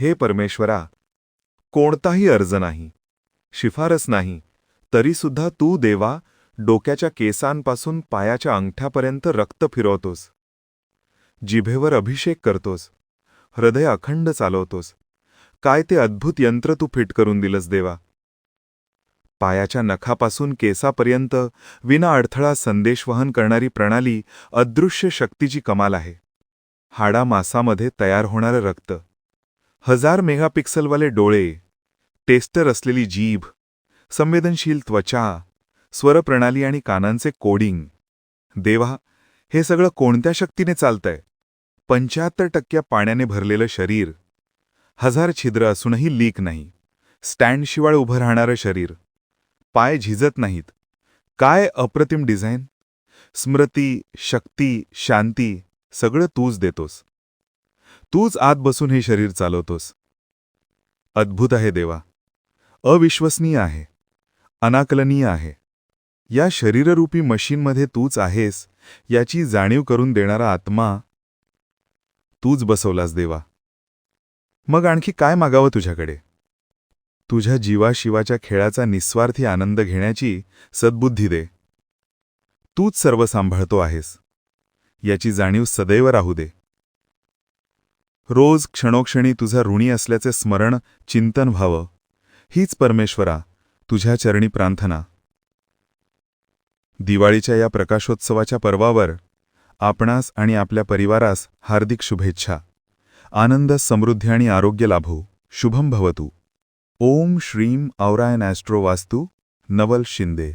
हे परमेश्वरा कोणताही अर्ज नाही शिफारस नाही तरीसुद्धा तू देवा डोक्याच्या केसांपासून पायाच्या अंगठ्यापर्यंत रक्त फिरवतोस. जिभेवर अभिषेक करतोस. हृदय अखंड चालवतोस. काय ते अद्भुत यंत्र तू फिट करून दिलंस देवा? पायाच्या नखापासून केसापर्यंत विना अडथळा संदेशवहन करणारी प्रणाली अदृश्य शक्तीची कमाल आहे. हाडा मासामध्ये तयार होणारं रक्त. हजार मेगापिक्सलवाले डोळे टेस्टर असलेली जीभ संवेदनशील त्वचा स्वरप्रणाली आणि कानांचे कोडिंग. देवा हे सगळं कोणत्या शक्तीने चालतंय? पंच्याहत्तर टक्क्या पाण्याने भरलेलं शरीर. हजार छिद्र असूनही लीक नाही. स्टँडशिवाय उभं राहणारं शरीर. पाय झिजत नाहीत. काय अप्रतिम डिझाईन? स्मृती शक्ती शांती सगळं तूच देतोस. तूच आत बसून हे शरीर चालवतोस. अद्भुत आहे देवा. अविश्वसनीय आहे. अनाकलनीय आहे. या शरीररूपी मशीनमध्ये तूच आहेस याची जाणीव करून देणारा आत्मा तूच बसवलास देवा. मग आणखी काय मागावं तुझ्याकडे? तुझ्या जीवाशिवाच्या खेळाचा निस्वार्थी आनंद घेण्याची सद्बुद्धी दे. तूच सर्व सांभाळतो आहेस. याची जाणीव सदैव राहू दे. रोज क्षणोक्षणी तुझा ऋणी असल्याचे स्मरण चिंतन व्हावं. हीच परमेश्वरा तुझ्या चरणी प्रार्थना. दिवाळीच्या या प्रकाशोत्सवाच्या पर्वावर आपणास आणि आपल्या परिवारास हार्दिक शुभेच्छा. आनंद समृद्धी आणि आरोग्य लाभो. शुभम भवतु. ओम श्रीम औरायन ॲस्ट्रो वास्तू. नवल शिंदे.